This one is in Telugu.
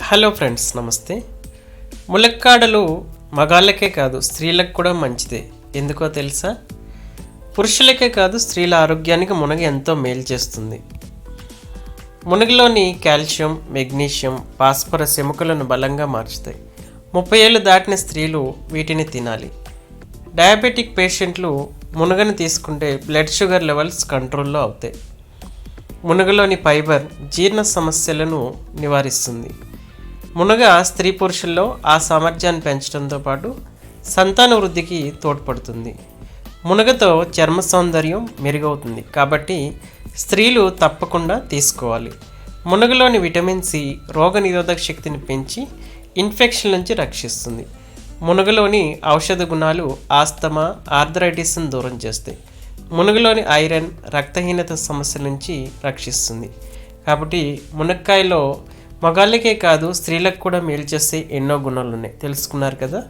హలో ఫ్రెండ్స్ నమస్తే. ములక్కాడలు మగాళ్ళకే కాదు స్త్రీలకు కూడా మంచిదే. ఎందుకో తెలుసా? పురుషులకే కాదు స్త్రీల ఆరోగ్యానికి మునగ ఎంతో మేలు చేస్తుంది. మునగలోని కాల్షియం మెగ్నీషియం పాస్పరస్ ఎముకలను బలంగా మార్చుతాయి. ముప్పై ఏళ్ళు దాటిన స్త్రీలు వీటిని తినాలి. డయాబెటిక్ పేషెంట్లు మునగను తీసుకుంటే బ్లడ్ షుగర్ లెవెల్స్ కంట్రోల్లో అవుతాయి. మునగలోని ఫైబర్ జీర్ణ సమస్యలను నివారిస్తుంది. మునగ స్త్రీ పురుషుల్లో ఆ సామర్థ్యాన్ని పెంచడంతో పాటు సంతాన వృద్ధికి తోడ్పడుతుంది. మునగతో చర్మ సౌందర్యం మెరుగవుతుంది కాబట్టి స్త్రీలు తప్పకుండా తీసుకోవాలి. మునగలోని విటమిన్ సి రోగనిరోధక శక్తిని పెంచి ఇన్ఫెక్షన్ నుంచి రక్షిస్తుంది. మునగలోని ఔషధ గుణాలు ఆస్తమా ఆర్థరైటిస్ను దూరం చేస్తాయి. మునగలోని ఐరన్ రక్తహీనత సమస్యల నుంచి రక్షిస్తుంది. కాబట్టి మునక్కాయలో మగాళ్ళకే కాదు స్త్రీలకు కూడా మేలు చేసే ఎన్నో గుణాలు ఉన్నాయి తెలుసుకున్నారు కదా?